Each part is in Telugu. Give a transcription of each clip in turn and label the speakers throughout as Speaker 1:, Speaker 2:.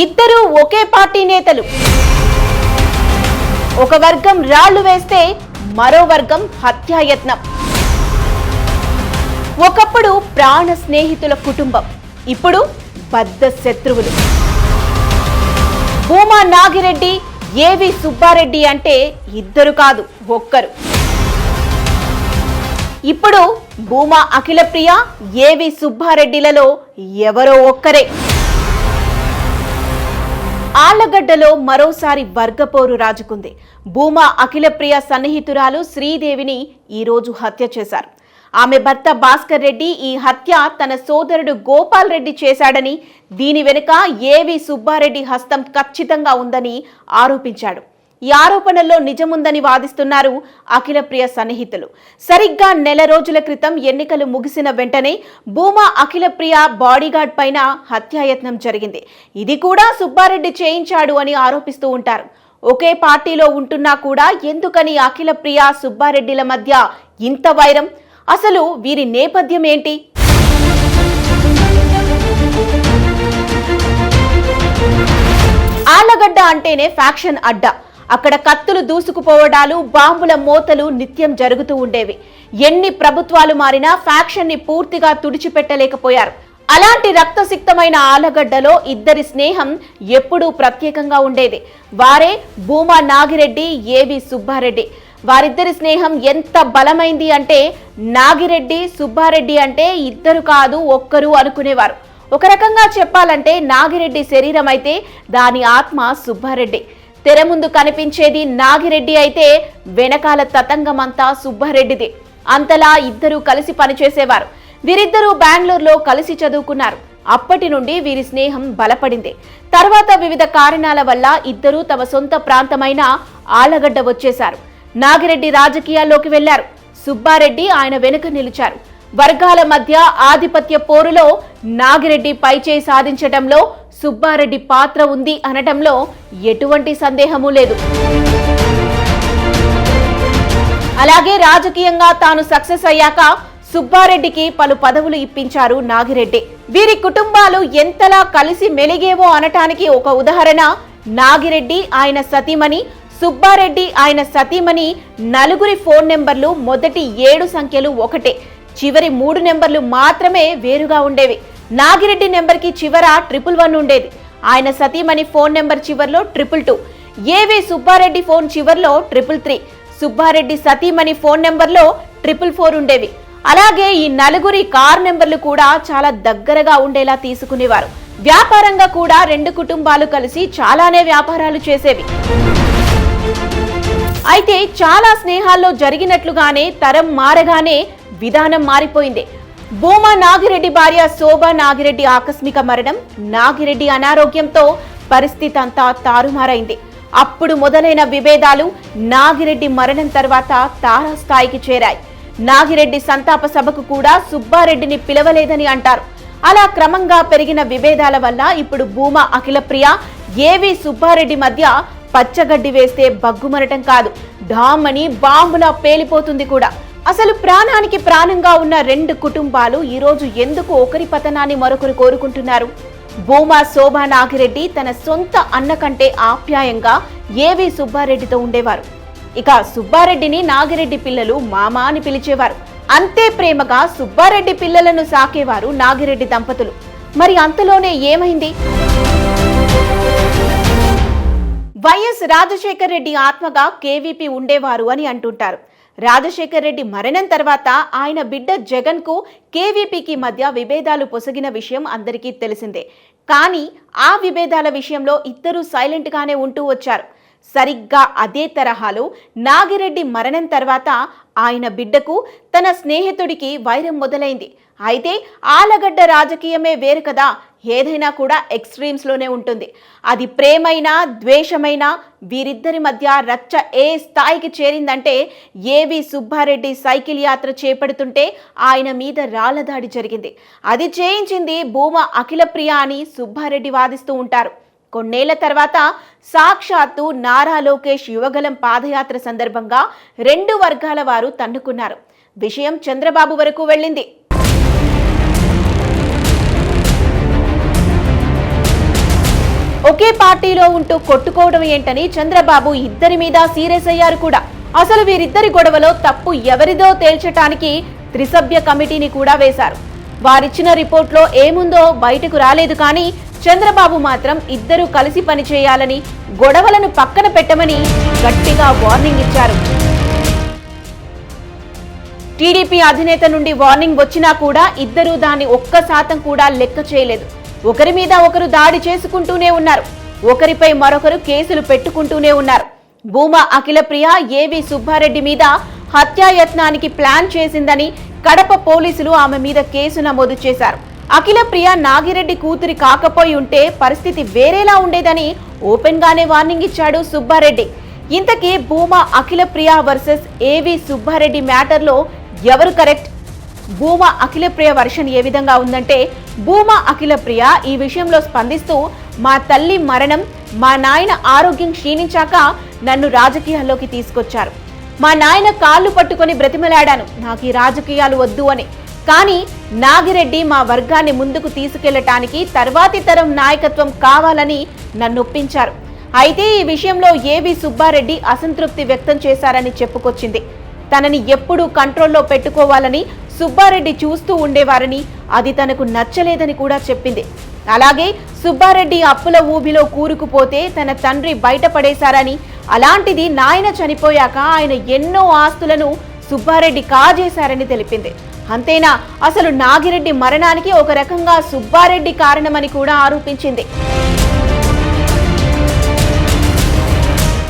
Speaker 1: ఇద్దరూ ఒకే పార్టీ నేతలు. ఒక వర్గం రాళ్ళు వేస్తే మరో వర్గం హత్యాయత్నం ఒకప్పుడు ప్రాణ స్నేహితుల కుటుంబం ఇప్పుడు బద్ద శత్రువులు. భూమా నాగిరెడ్డి ఏవి సుబ్బారెడ్డి అంటే ఇద్దరు కాదు ఒక్కరు. ఇప్పుడు భూమా అఖిలప్రియ ఏవి సుబ్బారెడ్డిలలో ఎవరో ఒక్కరే. ఆళ్ళగడ్డలో మరోసారి వర్గపోరు రాజుకుంది. భూమా అఖిలప్రియ సన్నిహితురాలు శ్రీదేవిని ఈరోజు హత్య చేశారు. ఆమె భర్త భాస్కర్ రెడ్డి ఈ హత్య తన సోదరుడు గోపాల్ రెడ్డి చేశాడని దీని వెనుక ఏవి సుబ్బారెడ్డి హస్తం ఖచ్చితంగా ఉందని ఆరోపించాడు. ఈ ఆరోపణల్లో నిజముందని వాదిస్తున్నారు అఖిలప్రియ సన్నిహితులు. సరిగ్గా నెల రోజుల క్రితం ఎన్నికలు ముగిసిన వెంటనే భూమా అఖిలప్రియ బాడీగార్డ్ పైన హత్యాయత్నం జరిగింది. ఇది కూడా సుబ్బారెడ్డి చేయించాడు అని ఆరోపిస్తూ ఉంటారు. ఒకే పార్టీలో ఉంటున్నా కూడా ఎందుకని అఖిలప్రియ సుబ్బారెడ్డిల మధ్య ఇంత వైరం? అసలు వీరి నేపథ్యం ఏంటి? ఆలగడ్డ అంటేనే ఫ్యాక్షన్ అడ్డా. అక్కడ కత్తులు దూసుకుపోవడాలు బాంబుల మోతలు నిత్యం జరుగుతూ ఉండేవి. ఎన్ని ప్రభుత్వాలు మారినా ఫ్యాక్షన్ని పూర్తిగా తుడిచిపెట్టలేకపోయారు. అలాంటి రక్తసిక్తమైన ఆలగడ్డలో ఇద్దరి స్నేహం ఎప్పుడూ ప్రత్యేకంగా ఉండేది. వారే భూమా నాగిరెడ్డి ఏవి సుబ్బారెడ్డి. వారిద్దరి స్నేహం ఎంత బలమైంది అంటే నాగిరెడ్డి సుబ్బారెడ్డి అంటే ఇద్దరు కాదు ఒక్కరు అనుకునేవారు. ఒక రకంగా చెప్పాలంటే నాగిరెడ్డి శరీరం అయితే దాని ఆత్మ సుబ్బారెడ్డి. తెర ముందు కనిపించేది నాగిరెడ్డి అయితే వెనకాల తతంగమంతా సుబ్బారెడ్డిది. అంతలా ఇద్దరూ కలిసి పనిచేసేవారు. వీరిద్దరూ బెంగళూరులో కలిసి చదువుకున్నారు. అప్పటి నుండి వీరి స్నేహం బలపడింది. తర్వాత వివిధ కారణాల వల్ల ఇద్దరూ తమ సొంత ప్రాంతమైన ఆలగడ్డ వచ్చేశారు. నాగిరెడ్డి రాజకీయాల్లోకి వెళ్ళారు. సుబ్బారెడ్డి ఆయన వెనుక నిలిచారు. వర్గాల మధ్య ఆధిపత్య పోరులో నాగిరెడ్డి పైచేయి సాధించడంలో సుబ్బారెడ్డి పాత్ర ఉంది అనటంలో ఎటువంటి సందేహము లేదు. అలాగే రాజకీయంగా తాను సక్సెస్ అయ్యాక సుబ్బారెడ్డికి పలు పదవులు ఇప్పించారు నాగిరెడ్డి. వీరి కుటుంబాలు ఎంతలా కలిసి మెలిగేవో అనటానికి ఒక ఉదాహరణ నాగిరెడ్డి ఆయన సతీమణి సుబ్బారెడ్డి ఆయన సతీమణి నలుగురి ఫోన్ నెంబర్లు మొదటి ఏడు సంఖ్యలు ఒకటే. చివరి మూడు నెంబర్లు మాత్రమే వేరుగా ఉండేవి. నాగిరెడ్డి నెంబర్కి చివర ట్రిపుల్ వన్ ఉండేది. ఆయన సతీమణి ఫోన్ నెంబర్ చివరిలో triple two. A V Subbareddy phone చివర్లో ట్రిపుల్ త్రీ. సుబ్బారెడ్డి సతీమణి ఫోన్ నెంబర్లో ట్రిపుల్ ఫోర్ ఉండేవి. అలాగే ఈ నలుగురి కార్ నెంబర్లు కూడా చాలా దగ్గరగా ఉండేలా తీసుకునేవారు. వ్యాపారంగా కూడా రెండు కుటుంబాలు కలిసి చాలానే వ్యాపారాలు చేసేవి. అయితే చాలా స్నేహాల్లో జరిగినట్లుగానే తరం మారగానే విధానం మారిపోయింది. భూమా నాగిరెడ్డి భార్య శోభా నాగిరెడ్డి ఆకస్మిక మరణం. నాగిరెడ్డి అనారోగ్యంతో పరిస్థితి అంతా తారుమారైంది. అప్పుడు మొదలైన విభేదాలు నాగిరెడ్డి మరణం తర్వాత తారాస్థాయికి చేరాయి. నాగిరెడ్డి సంతాప సభకు కూడా సుబ్బారెడ్డిని పిలవలేదని అంటారు. అలా క్రమంగా పెరిగిన విభేదాల వల్ల ఇప్పుడు భూమా అఖిలప్రియ ఏవి సుబ్బారెడ్డి మధ్య పచ్చగడ్డి వేస్తే బగ్గుమనటం కాదు. ఢామ్ బాంబులా పేలిపోతుంది కూడా. అసలు ప్రాణానికి ప్రాణంగా ఉన్న రెండు కుటుంబాలు ఈరోజు ఎందుకు ఒకరి పతనాన్ని మరొకరు కోరుకుంటున్నారు? భూమా శోభా నాగిరెడ్డి తన సొంత అన్న కంటే ఆప్యాయంగా ఏవి సుబ్బారెడ్డితో ఉండేవారు. ఇక సుబ్బారెడ్డిని నాగిరెడ్డి పిల్లలు మామ అని పిలిచేవారు. అంతే ప్రేమగా సుబ్బారెడ్డి పిల్లలను సాకేవారు నాగిరెడ్డి దంపతులు. మరి అంతలోనే ఏమైంది? వైఎస్ రాజశేఖర్ రెడ్డి ఆత్మగా కేవీపీ ఉండేవారు అని అంటుంటారు. రాజశేఖర్ రెడ్డి మరణం తర్వాత ఆయన బిడ్డ జగన్కు కేవీపీకి మధ్య విభేదాలు పొసగిన విషయం అందరికీ తెలిసిందే. కానీ ఆ విభేదాల విషయంలో ఇద్దరూ సైలెంట్ గానే ఉంటూ వచ్చారు. సరిగ్గా అదే తరహాలో నాగిరెడ్డి మరణం తర్వాత ఆయన బిడ్డకు తన స్నేహితుడికి వైరం మొదలైంది. అయితే ఆలగడ్డ రాజకీయమే వేరు కదా. ఏదైనా కూడా ఎక్స్ట్రీమ్స్లోనే ఉంటుంది. అది ప్రేమైనా ద్వేషమైనా వీరిద్దరి మధ్య రచ్చ ఏ స్థాయికి చేరిందంటే ఏవి సుబ్బారెడ్డి సైకిల్ యాత్ర చేపడుతుంటే ఆయన మీద రాళ్ళ దాడి జరిగింది. అది చేయించింది భూమా అఖిలప్రియ అని సుబ్బారెడ్డి వాదిస్తూ ఉంటారు. కొన్నేళ్ళ తర్వాత సాక్షాత్తు నారా లోకేష్ యువగలం పాదయాత్ర సందర్భంగా రెండు వర్గాల వారు తన్నుకున్నారు. విషయం చంద్రబాబు వరకు వెళ్ళింది. ఒకే పార్టీలో ఉంటూ కొట్టుకోవడం ఏంటని చంద్రబాబు ఇద్దరి మీద సీరియస్ అయ్యారు కూడా. అసలు వీరిద్దరి గొడవలో తప్పు ఎవరిదో తేల్చటానికి త్రిసభ్య కమిటీని కూడా వేశారు. వారిచ్చిన రిపోర్ట్లో ఏముందో బయటకు రాలేదు కానీ చంద్రబాబు మాత్రం ఇద్దరూ కలిసి పనిచేయాలని గొడవలను పక్కన పెట్టమని గట్టిగా వార్నింగ్ ఇచ్చారు. టీడీపీ అధినేత నుండి వార్నింగ్ వచ్చినా కూడా ఇద్దరూ దాన్ని ఒక్క శాతం కూడా లెక్క చేయలేదు. ఒకరి మీద ఒకరు దాడి చేసుకుంటూనే ఉన్నారు. ఒకరిపై మరొకరు కేసులు పెట్టుకుంటూనే ఉన్నారు. భూమా అఖిలప్రియ ఏవి సుబ్బారెడ్డి మీద హత్యాయత్నానికి ప్లాన్ చేసిందని కడప పోలీసులు ఆమె మీద కేసు నమోదు చేశారు. అఖిలప్రియ నాగిరెడ్డి కూతురి కాకపోయి ఉంటే పరిస్థితి వేరేలా ఉండేదని ఓపెన్ గానే వార్నింగ్ ఇచ్చాడు సుబ్బారెడ్డి. ఇంతకీ భూమా అఖిలప్రియ వర్సెస్ ఏవి సుబ్బారెడ్డి మ్యాటర్లో ఎవరు కరెక్ట్? భూమా అఖిలప్రియ వర్షన్ ఏ విధంగా ఉందంటే భూమా అఖిలప్రియ ఈ విషయంలో స్పందిస్తూ మా తల్లి మరణం మా నాయన ఆరోగ్యం క్షీణించాక నన్ను రాజకీయాల్లోకి తీసుకొచ్చారు. మా నాయన కాళ్ళు పట్టుకొని బ్రతిమలాడాను. నాకు ఈ రాజకీయాలు వద్దు అని. కానీ నాగిరెడ్డి మా వర్గాన్ని ముందుకు తీసుకెళ్ళటానికి తర్వాతి తరం నాయకత్వం కావాలని నన్ను ఒప్పించారు. అయితే ఈ విషయంలో ఏవి సుబ్బారెడ్డి అసంతృప్తి వ్యక్తం చేశారని చెప్పుకొచ్చింది. తనని ఎప్పుడూ కంట్రోల్లో పెట్టుకోవాలని సుబ్బారెడ్డి చూస్తూ ఉండేవారని అది తనకు నచ్చలేదని కూడా చెప్పింది. అలాగే సుబ్బారెడ్డి అప్పుల ఊబిలో కూరుకుపోతే తన తండ్రి బయటపడేశారని అలాంటిది నాయన చనిపోయాక ఆయన ఎన్నో ఆస్తులను సుబ్బారెడ్డి కాజేశారని తెలిపింది. అంతేనా? అసలు నాగిరెడ్డి మరణానికి ఒక రకంగా సుబ్బారెడ్డి కారణమని కూడా ఆరోపించింది.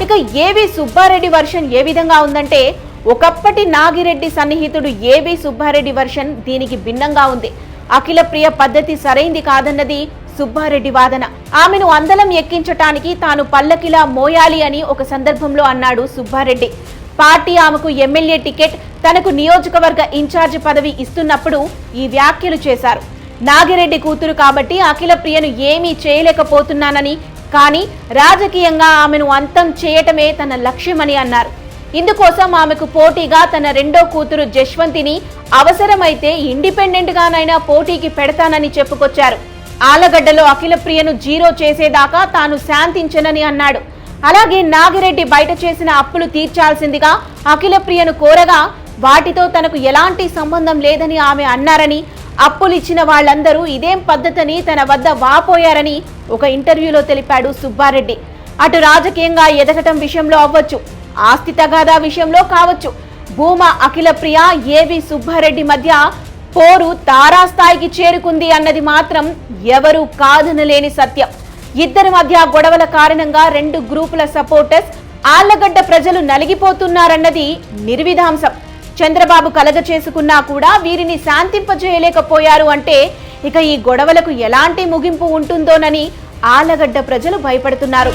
Speaker 1: ఇక ఏవి సుబ్బారెడ్డి వర్షన్ ఏ విధంగా ఉందంటే ఒకప్పటి నాగిరెడ్డి సన్నిహితుడు ఏబి సుబ్బారెడ్డి వర్షన్ దీనికి భిన్నంగా ఉంది. అఖిల ప్రియ పద్ధతి సరైంది కాదన్నది సుబ్బారెడ్డి వాదన. ఆమెను అందలం ఎక్కించటానికి తాను పల్లకిలా మోయాలి అని ఒక సందర్భంలో అన్నాడు సుబ్బారెడ్డి. పార్టీ ఆమెకు ఎమ్మెల్యే టికెట్ తనకు నియోజకవర్గ ఇన్ఛార్జ్ పదవి ఇస్తున్నప్పుడు ఈ వ్యాఖ్యలు చేశారు. నాగిరెడ్డి కూతురు కాబట్టి అఖిల ప్రియను ఏమీ చేయలేకపోతున్నానని కానీ రాజకీయంగా ఆమెను అంతం చేయటమే తన లక్ష్యమని అన్నారు. ఇందుకోసం ఆమెకు పోటీగా తన రెండో కూతురు జశ్వంతిని అవసరమైతే ఇండిపెండెంట్ గానైనా పోటీకి పెడతానని చెప్పుకొచ్చారు. ఆలగడ్డలో అఖిల ప్రియను జీరో చేసేదాకా తాను శాంతించనని అన్నాడు. అలాగే నాగిరెడ్డి బయట చేసిన అప్పులు తీర్చాల్సిందిగా అఖిల ప్రియను కోరగా వాటితో తనకు ఎలాంటి సంబంధం లేదని ఆమె అన్నారని అప్పులిచ్చిన వాళ్ళందరూ ఇదేం పద్ధతిని తన వద్ద వాపోయారని ఒక ఇంటర్వ్యూలో తెలిపాడు సుబ్బారెడ్డి. అటు రాజకీయంగా ఎదగటం విషయంలో అవ్వచ్చు. ఆస్తి తగాదా విషయంలో కావచ్చు. భూమా అఖిల ప్రియ ఏవి సుబ్బారెడ్డి మధ్య పోరు తారాస్థాయికి చేరుకుంది అన్నది మాత్రం ఎవరూ కాదనలేని సత్యం. ఇద్దరి మధ్య గొడవల కారణంగా రెండు గ్రూపుల సపోర్టర్స్ ఆళ్ళగడ్డ ప్రజలు నలిగిపోతున్నారన్నది నిర్విధాంసం చంద్రబాబు కలగ చేసుకున్నా కూడా వీరిని శాంతింపజేయలేకపోయారు అంటే ఇక ఈ గొడవలకు ఎలాంటి ముగింపు ఉంటుందోనని ఆళ్ళగడ్డ ప్రజలు భయపడుతున్నారు.